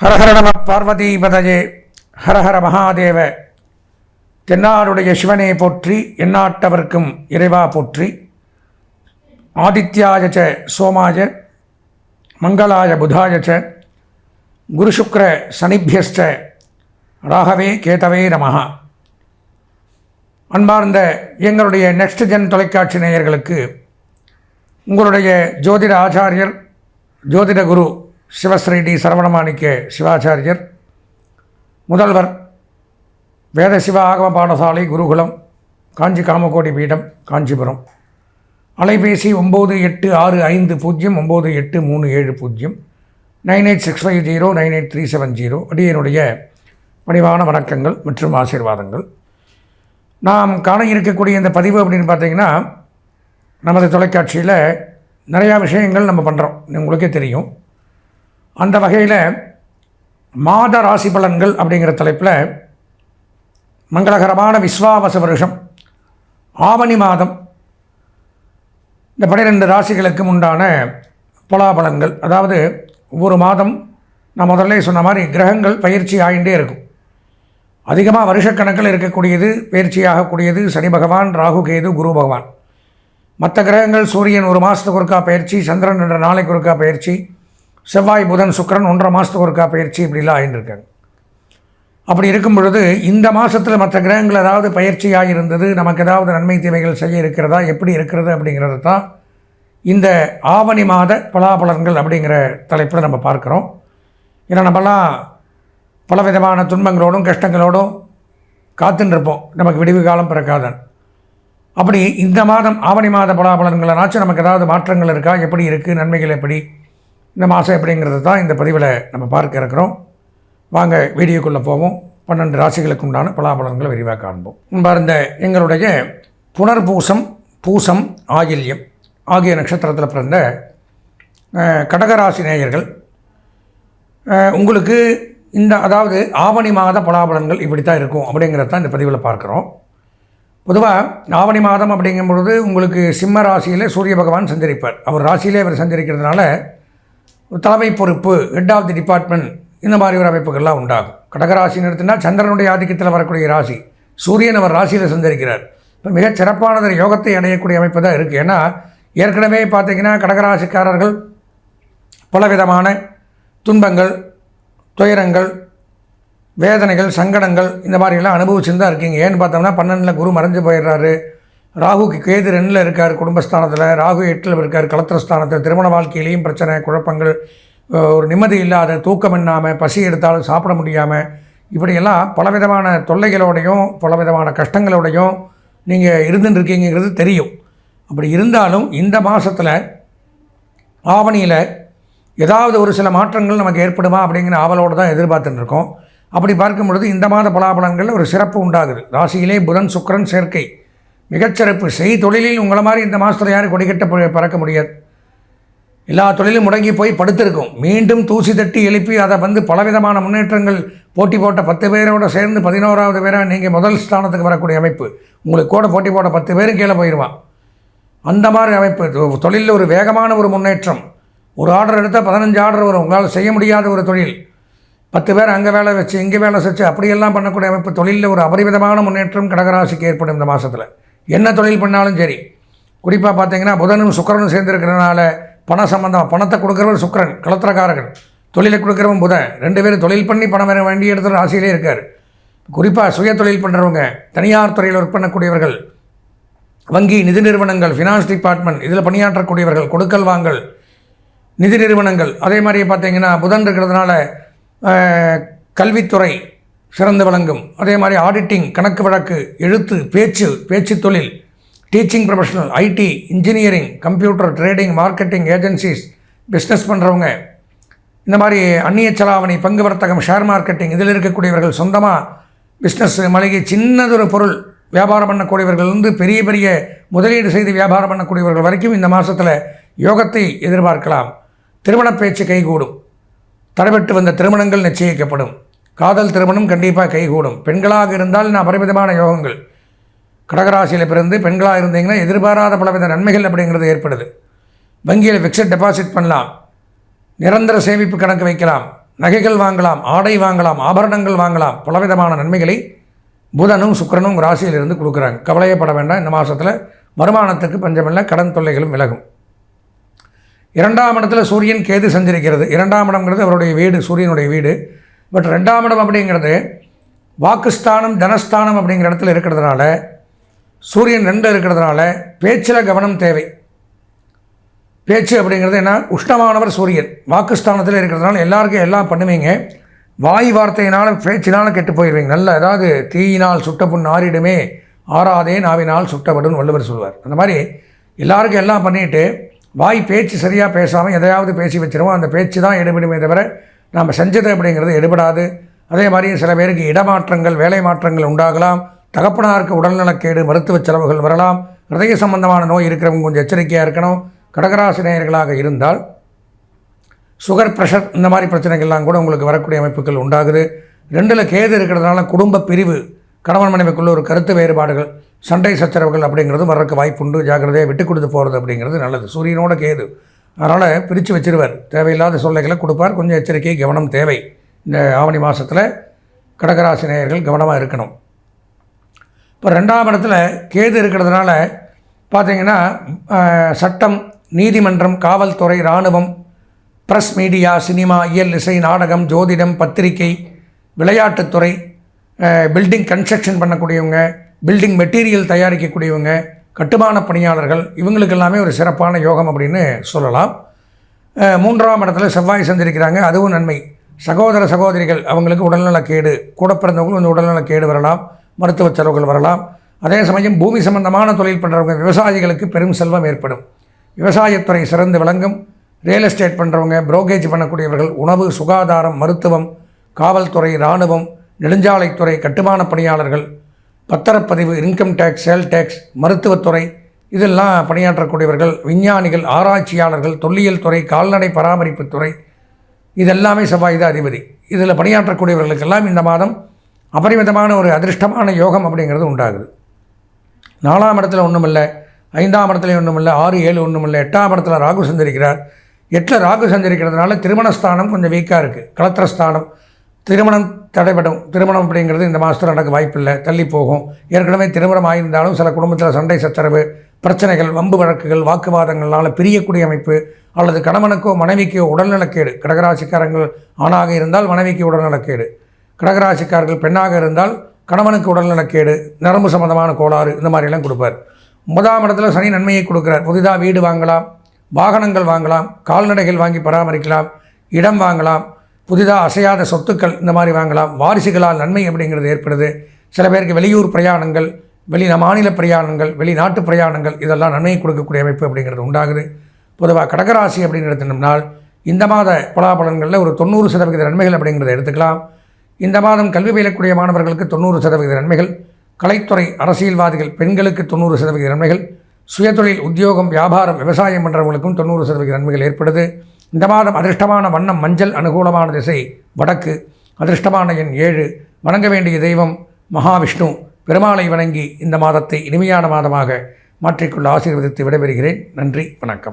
ஹரஹர நம பார்வதிபதயே ஹரஹர மகாதேவ தென்னாருடைய சிவனே போற்றி எந்நாட்டவர்க்கும் இறைவா போற்றி ஆதித்யாய ச சோமாய மங்களாய புதாய ச குருசுக்ர சனிபியஸ்ட ராகவே கேதவே நமஹ. அன்பார்ந்த எங்களுடைய நெக்ஸ்ட் ஜென் தொலைக்காட்சி நேயர்களுக்கு உங்களுடைய ஜோதிட ஆச்சாரியர் ஜோதிட குரு சிவஸ்ரீ டி சரவணமாணிக்க சிவாச்சாரியர் முதல்வர் வேத சிவ ஆகம பாடசாலை குருகுலம் காஞ்சி காமக்கோடி பீடம் காஞ்சிபுரம். அலைபேசி ஒம்பது எட்டு ஆறு ஐந்து பூஜ்ஜியம் ஒம்பது எட்டு மூணு ஏழு பூஜ்ஜியம் nine eight six five zero nine eight three seven zero. அடியனுடைய பணிவான வணக்கங்கள் மற்றும் ஆசீர்வாதங்கள். நாம் காண இருக்கக்கூடிய இந்த பதிவு அப்படின்னு பார்த்தீங்கன்னா நமது தொலைக்காட்சியில் நிறையா விஷயங்கள் நம்ம பண்ணுறோம் உங்களுக்கே தெரியும். அந்த வகையில் மாத ராசி பலன்கள் அப்படிங்கிற தலைப்பில் மங்களகரமான விஸ்வாவச வருஷம் ஆவணி மாதம் இந்த பனிரெண்டு ராசிகளுக்கும் உண்டான பலாபலங்கள் அதாவது ஒவ்வொரு மாதம் நான் முதல்ல சொன்ன மாதிரி கிரகங்கள் பயிற்சி ஆகிண்டே இருக்கும். அதிகமாக வருஷக்கணக்கில் இருக்கக்கூடியது பயிற்சியாகக்கூடியது சனி பகவான் ராகு கேது குரு பகவான். மற்ற கிரகங்கள் சூரியன் ஒரு மாதத்துக்கு ஒருக்கா பயிற்சி சந்திரன் என்ற நாளைக்கு ஒருக்கா பயிற்சி செவ்வாய் புதன் சுக்கிரன் ஒன்றரை மாதத்துக்கு ஒருக்கா பயிற்சி இப்படிலாம் ஆகிட்டு இருக்காங்க அப்படி இருக்கும் பொழுது இந்த மாதத்தில் மற்ற கிரகங்கள் ஏதாவது பயிற்சியாக இருந்தது நமக்கு ஏதாவது நன்மை தீமைகள் செய்ய இருக்கிறதா எப்படி இருக்கிறது அப்படிங்கிறது தான் இந்த ஆவணி மாத பலாபலன்கள் அப்படிங்கிற தலைப்பில் நம்ம பார்க்குறோம். ஏன்னா நம்மலாம் பலவிதமான துன்பங்களோடும் கஷ்டங்களோடும் காத்துன்னு இருப்போம் நமக்கு விடிவு காலம் பிறக்காதன். அப்படி இந்த மாதம் ஆவணி மாத பலாபலன்களனாச்சும் நமக்கு ஏதாவது மாற்றங்கள் இருக்கா? எப்படி இருக்குது நன்மைகள் எப்படி? இந்த மாதம் எப்படிங்கிறது தான் இந்த பதிவில் நம்ம பார்க்க இருக்கிறோம். வாங்க வீடியோக்குள்ளே போவோம். பன்னெண்டு ராசிகளுக்கு உண்டான பலாபலன்களை விரிவாக காண்போம். முன்பார்ந்த எங்களுடைய புனர்பூசம் பூசம் ஆயில்யம் ஆகிய நட்சத்திரத்தில் பிறந்த கடகராசி நேயர்கள் உங்களுக்கு இந்த அதாவது ஆவணி மாத பலாபலன்கள் இப்படி தான் இருக்கும் அப்படிங்கிறத தான் இந்த பதிவில் பார்க்குறோம். பொதுவாக ஆவணி மாதம் அப்படிங்கும் பொழுது உங்களுக்கு சிம்ம ராசியில் சூரிய பகவான் சஞ்சரிப்பார். அவர் ராசியிலே அவர் சஞ்சரிக்கிறதுனால தலைமை பொறுப்பு ஹெட் ஆஃப் தி டிபார்ட்மெண்ட் இந்த மாதிரி ஒரு அமைப்புகள்லாம் உண்டாகும். கடகராசின்னு எடுத்துனா சந்திரனுடைய ஆதிக்கத்தில் வரக்கூடிய ராசி. சூரியன் அவர் ராசியில் சந்தரிக்கிறார் இப்போ மிகச் சிறப்பானது யோகத்தை அடையக்கூடிய அமைப்பு தான் இருக்குது ஏன்னா ஏற்கனவே பார்த்தீங்கன்னா கடகராசிக்காரர்கள் பலவிதமான துன்பங்கள் துயரங்கள் வேதனைகள் சங்கடங்கள் இந்த மாதிரிலாம் அனுபவிச்சுன்னு தான் இருக்கீங்க. ஏன்னு பார்த்தோம்னா பன்னெண்டில் குரு மறைஞ்சு போயிடுறாரு. ராகுக்கு கேது ரெண்டில் இருக்கார் குடும்பஸ்தானத்தில் ராகு எட்டில் இருக்கார் கலத்திரஸ்தானத்தில். திருமண வாழ்க்கையிலையும் பிரச்சனை குழப்பங்கள் ஒரு நிம்மதி இல்லாத தூக்கம் இல்லாமல் பசி எடுத்தாலும் சாப்பிட முடியாமல் இப்படியெல்லாம் பலவிதமான தொல்லைகளோடையும் பலவிதமான கஷ்டங்களோடையும் நீங்கள் இருந்துட்டு இருக்கீங்கிறது தெரியும். அப்படி இருந்தாலும் இந்த மாதத்தில் ஆவணியில் ஏதாவது ஒரு சில மாற்றங்கள் நமக்கு ஏற்படுமா அப்படிங்கிற ஆவலோடு தான் எதிர்பார்த்துட்டுருக்கோம் அப்படி பார்க்கும் பொழுது இந்த மாத பலாபலன்களில் ஒரு சிறப்பு உண்டாகுது. ராசியிலே புதன் சுக்கிரன் சேர்க்கை. மிகச்சிறப்பு. செய் தொழிலில் உங்களை மாதிரி இந்த மாதத்தில் யாரும் கொடிக்கட்ட பறக்க முடியாது. எல்லா தொழிலும் முடங்கி போய் படுத்திருக்கும். மீண்டும் தூசி தட்டி எழுப்பி அதை வந்து பலவிதமான முன்னேற்றங்கள் போட்டி போட்ட பத்து பேரோட சேர்ந்து பதினோராவது பேராக நீங்கள் முதல் ஸ்தானத்துக்கு வரக்கூடிய அமைப்பு. உங்களுக்கு கூட போட்டி போட்ட பத்து பேரும் கீழே போயிடுவான் அந்த மாதிரி அமைப்பு. தொழிலில் ஒரு வேகமான ஒரு முன்னேற்றம். ஒரு ஆர்டர் எடுத்தால் பதினஞ்சு ஆர்டர் வரும். உங்களால் செய்ய முடியாத ஒரு தொழில். பத்து பேர் அங்கே வேலை வச்சு இங்கே வேலை வச்சு அப்படியெல்லாம் பண்ணக்கூடிய அமைப்பு. தொழிலில் ஒரு அபரிமிதமான முன்னேற்றம் கடகராசிக்கு ஏற்படும் இந்த மாதத்தில் என்ன தொழில் பண்ணாலும் சரி. குறிப்பாக பார்த்தீங்கன்னா புதனும் சுக்கரனும் சேர்ந்துருக்கிறதுனால பண சம்பந்தம் பணத்தை கொடுக்குறவர் சுக்கிரன் கலத்திரக்காரகன் தொழிலை கொடுக்குறவன் புதன். ரெண்டு பேரும் தொழில் பண்ணி பணம் வர வேண்டிய இடத்துல ராசியிலே இருக்கார். குறிப்பாக சுய தொழில் பண்ணுறவங்க தனியார் துறையில் ஒர்க் பண்ணக்கூடியவர்கள் வங்கி நிதி நிறுவனங்கள் ஃபினான்ஸ் டிபார்ட்மெண்ட் இதில் பணியாற்றக்கூடியவர்கள் கொடுக்கல் வாங்கல் நிதி நிறுவனங்கள். அதே மாதிரி பார்த்தீங்கன்னா புதன் இருக்கிறதுனால கல்வித்துறை சிறந்து விளங்கும். அதே மாதிரி ஆடிட்டிங் கணக்கு வழக்கு எழுத்து பேச்சு பேச்சு தொழில் teaching professional IT engineering computer trading marketing agencies business பண்ணுறவங்க இந்த மாதிரி அந்நிய செலாவணி பங்கு வர்த்தகம் ஷேர் மார்க்கெட்டிங் இதில் இருக்கக்கூடியவர்கள் சொந்தமாக பிஸ்னஸ் மளிகை சின்னதொரு பொருள் வியாபாரம் பண்ணக்கூடியவர்கள் இருந்து பெரிய பெரிய முதலீடு செய்து வியாபாரம் பண்ணக்கூடியவர்கள் வரைக்கும் இந்த மாதத்தில் யோகத்தை எதிர்பார்க்கலாம். திருமண பேச்சு கைகூடும். தடைபட்டு வந்த திருமணங்கள் நிச்சயிக்கப்படும். காதல் திருமணம் கண்டிப்பாக கைகூடும். பெண்களாக இருந்தால் நான் பரிமிதமான யோகங்கள். கடகராசியில் பிறந்து பெண்களாக இருந்தீங்கன்னா எதிர்பாராத பலவித நன்மைகள் அப்படிங்கிறது ஏற்படுது. வங்கியில் ஃபிக்ஸட் டெபாசிட் பண்ணலாம். நிரந்தர சேமிப்பு கணக்கு வைக்கலாம். நகைகள் வாங்கலாம் ஆடை வாங்கலாம் ஆபரணங்கள் வாங்கலாம். பலவிதமான நன்மைகளை புதனும் சுக்கிரனும் ராசியிலிருந்து கொடுக்குறாங்க. கவலையப்பட வேண்டாம். இந்த மாதத்தில் வருமானத்துக்கு பஞ்சமில்லை. கடன் தொல்லைகளும் விலகும். இரண்டாம் இடத்துல சூரியன் கேது சஞ்சரிக்கிறது. இரண்டாம் இடம்ங்கிறது அவருடைய வீடு சூரியனுடைய வீடு. பட் ரெண்டாம் இடம் அப்படிங்கிறது வாக்குஸ்தானம் தனஸ்தானம் அப்படிங்கிற இடத்துல இருக்கிறதுனால சூரியன் ரெண்டு இருக்கிறதுனால பேச்சில் கவனம் தேவை. பேச்சு அப்படிங்கிறது என்ன? உஷ்ணமானவர் சூரியன். வாக்குஸ்தானத்தில் இருக்கிறதுனால எல்லாருக்கும் எல்லாம் பண்ணுவீங்க. வாய் வார்த்தையினால் பேச்சினால் கெட்டு போயிடுவீங்க நல்ல அதாவது தீயினால் சுட்ட புண் ஆறிடுமே ஆறாதே நாவினால் சுட்டப்படும் வள்ளுவர் சொல்வார் அந்த மாதிரி எல்லாருக்கும் எல்லாம் பண்ணிவிட்டு வாய் பேச்சு சரியாக பேசாமல் எதையாவது பேசி வச்சிருவோம். அந்த பேச்சு தான் எடுபடுமே தவிர நாம் செஞ்சது அப்படிங்கிறது எடுபடாது. அதே மாதிரி சில பேருக்கு இடமாற்றங்கள் வேலை மாற்றங்கள் உண்டாகலாம். தகப்பனாருக்கு உடல்நலக்கேடு மருத்துவ செலவுகள் வரலாம். ஹிருதய சம்பந்தமான நோய் இருக்கிறவங்க கொஞ்சம் எச்சரிக்கையாக இருக்கணும். கடகராசினியர்களாக இருந்தால் சுகர் ப்ரெஷர் இந்த மாதிரி பிரச்சனைகள்லாம் கூட உங்களுக்கு வரக்கூடிய அமைப்புகள் உண்டாகுது. ரெண்டில் கேது இருக்கிறதுனால குடும்ப பிரிவு கணவன் மனைவிக்குள்ள ஒரு கருத்து வேறுபாடுகள் சண்டை சச்சரவுகள் அப்படிங்கிறது வர்றதுக்கு வாய்ப்பு உண்டு ஜாக்கிரதையாக விட்டு கொடுத்து போகிறது அப்படிங்கிறது நல்லது. சூரியனோட கேது. அதனால் பிரித்து வச்சிருவார். தேவையில்லாத சொல்லைகளை கொடுப்பார். கொஞ்சம் எச்சரிக்கை கவனம் தேவை. இந்த ஆவணி மாதத்தில் கடகராசி நேயர்கள் கவனமாக இருக்கணும். இப்போ ரெண்டாம் இடத்துல கேது இருக்கிறதுனால பார்த்திங்கன்னா சட்டம் நீதிமன்றம் காவல்துறை இராணுவம் ப்ரெஸ் மீடியா சினிமா இயல் இசை நாடகம் ஜோதிடம் பத்திரிகை விளையாட்டுத்துறை பில்டிங் கன்ஸ்ட்ரக்ஷன் பண்ணக்கூடியவங்க பில்டிங் மெட்டீரியல் தயாரிக்கக்கூடியவங்க கட்டுமான பணியாளர்கள் இவங்களுக்கு எல்லாமே ஒரு சிறப்பான யோகம் அப்படின்னு சொல்லலாம். மூன்றாம் இடத்துல செவ்வாய் சந்திருக்கிறாங்க. அதுவும் நன்மை. சகோதர சகோதரிகள் அவங்களுக்கு உடல்நலக்கேடு கூட பிறந்தவங்களும் கொஞ்சம் உடல்நலக்கேடு வரலாம் மருத்துவ செலவுகள் வரலாம். அதே சமயம் பூமி சம்பந்தமான தொழில் பண்ணுறவங்க விவசாயிகளுக்கு பெரும் செல்வம் ஏற்படும். விவசாயத்துறை சிறந்து விளங்கும். ரியல் எஸ்டேட் பண்ணுறவங்க புரோக்கேஜ் பண்ணக்கூடியவர்கள் உணவு சுகாதாரம் மருத்துவம் காவல்துறை இராணுவம் நெடுஞ்சாலைத்துறை கட்டுமான பணியாளர்கள் பத்திரப்பதிவு இன்கம் டேக்ஸ் சேல் டேக்ஸ் மருத்துவத்துறை இதெல்லாம் பணியாற்றக்கூடியவர்கள் விஞ்ஞானிகள் ஆராய்ச்சியாளர்கள் தொல்லியல் துறை கால்நடை பராமரிப்பு துறை இதெல்லாமே செவ்வாய் தான் அதிபதி. இதில் பணியாற்றக்கூடியவர்களுக்கெல்லாம் இந்த மாதம் அபரிமிதமான ஒரு அதிர்ஷ்டமான யோகம் அப்படிங்கிறது உண்டாகுது. நாலாம் இடத்துல ஒன்றும் இல்லை ஐந்தாம் இடத்துல ஒன்றும் இல்லை ஆறு ஏழு ஒன்றும் இல்லை எட்டாம் இடத்துல ராகு சந்திரிக்கிறார் எட்டில் ராகு சந்திரிக்கிறதுனால திருமணஸ்தானம் கொஞ்சம் வீக்காக இருக்குது கலத்திரஸ்தானம் திருமணம் தடைபடும். திருமணம் அப்படிங்கிறது இந்த மாதத்தில் நடக்க வாய்ப்பில்லை. தள்ளி போகும். ஏற்கனவே திருமணம் ஆயிருந்தாலும் சில குடும்பத்தில் சண்டை சச்சரவு பிரச்சனைகள் வம்பு வழக்குகள் வாக்குவாதங்களால் பிரியக்கூடிய அமைப்பு அல்லது கணவனுக்கோ மனைவிக்கோ உடல்நலக்கேடு. கடகராசிக்காரங்கள் ஆணாக இருந்தால் மனைவிக்கு உடல்நலக்கேடு. கடகராசிக்காரர்கள் பெண்ணாக இருந்தால் கணவனுக்கு உடல்நலக்கேடு. நரம்பு சம்பந்தமான கோளாறு இந்த மாதிரிலாம் கொடுப்பார். முதலாம் இடத்துல சனி நன்மையை கொடுக்குறார். புதிதாக வீடு வாங்கலாம் வாகனங்கள் வாங்கலாம் கால்நடைகள் வாங்கி பராமரிக்கலாம் இடம் வாங்கலாம் புதிதாக அசையாத சொத்துக்கள் இந்த மாதிரி வாங்கலாம். வாரிசுகளால் நன்மை அப்படிங்கிறது ஏற்படுது. சில பேருக்கு வெளியூர் பிரயாணங்கள் வெளி மாநில பிரயாணங்கள் வெளிநாட்டு பிரயாணங்கள் இதெல்லாம் நன்மை கொடுக்கக்கூடிய அமைப்பு அப்படிங்கிறது உண்டாகுது. பொதுவாக கடகராசி அப்படின்னு எடுத்துனோம்னால் இந்த மாத பலாபலன்களில் ஒரு தொண்ணூறு சதவிகித நன்மைகள் அப்படிங்கிறத எடுத்துக்கலாம். இந்த மாதம் கல்வி பயிலக்கூடிய மாணவர்களுக்கு தொண்ணூறு சதவிகித நன்மைகள். கலைத்துறை அரசியல்வாதிகள் பெண்களுக்கு தொண்ணூறு சதவிகித நன்மைகள். சுயதொழில் உத்தியோகம் வியாபாரம் விவசாயம் பண்ணுறவங்களுக்கும் தொண்ணூறு சதவிகித நன்மைகள் ஏற்படுது. இந்த மாதம் அதிர்ஷ்டமான வண்ணம் மஞ்சள் அனுகூலமான திசை வடக்கு. அதிர்ஷ்டமான எண் ஏழு. வணங்க வேண்டிய தெய்வம் மகாவிஷ்ணு. பெருமாளை வணங்கி இந்த மாதத்தை இனிமையான மாதமாக மாற்றிக்கொள்ள ஆசீர்வதித்து விடைபெறுகிறேன். நன்றி வணக்கம்.